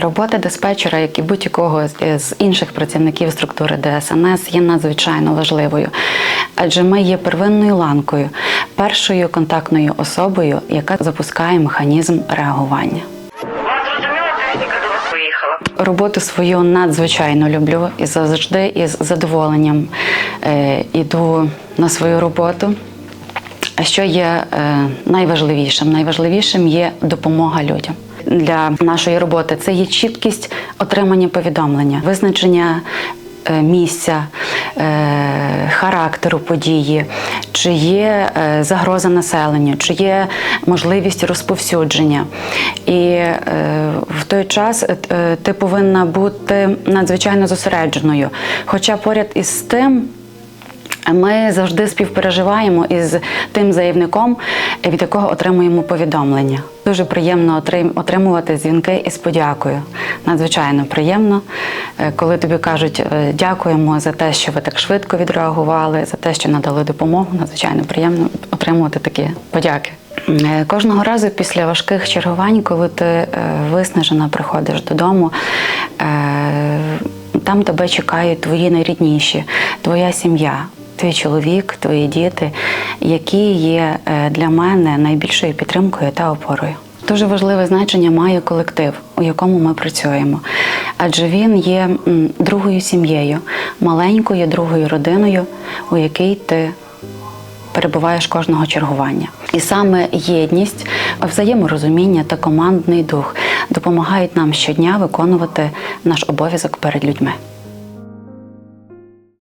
Робота диспетчера, як і будь-якого з- інших працівників структури ДСНС, є надзвичайно важливою, адже ми є первинною ланкою, першою контактною особою, яка запускає механізм реагування. Роботу свою надзвичайно люблю і завжди із задоволенням е, іду на свою роботу. А що є е, найважливішим? Найважливішим є допомога людям. Для нашої роботи це є чіткість отримання повідомлення, визначення е, місця, е, характеру події, чи є е, загроза населенню, чи є можливість розповсюдження. І в той час ти повинна бути надзвичайно зосередженою. Хоча поряд із тим. Ми завжди співпереживаємо із тим заявником, від якого отримуємо повідомлення. Дуже приємно отрим- отримувати дзвінки із подякою. Надзвичайно приємно, е, коли тобі кажуть е, дякуємо за те, що ви так швидко відреагували, за те, що надали допомогу. Надзвичайно приємно отримувати такі подяки. Е, Кожного разу після важких чергувань, коли ти виснажена, приходиш додому. Там тебе чекають твої найрідніші, твоя сім'я, твій чоловік, твої діти, які є е, для мене найбільшою підтримкою та опорою. Дуже важливе значення має колектив, у якому ми працюємо, адже він є другою сім'єю, маленькою другою родиною, у якій ти перебуваєш кожного чергування. І саме єдність, взаєморозуміння та командний дух допомагають нам щодня виконувати наш обов'язок перед людьми.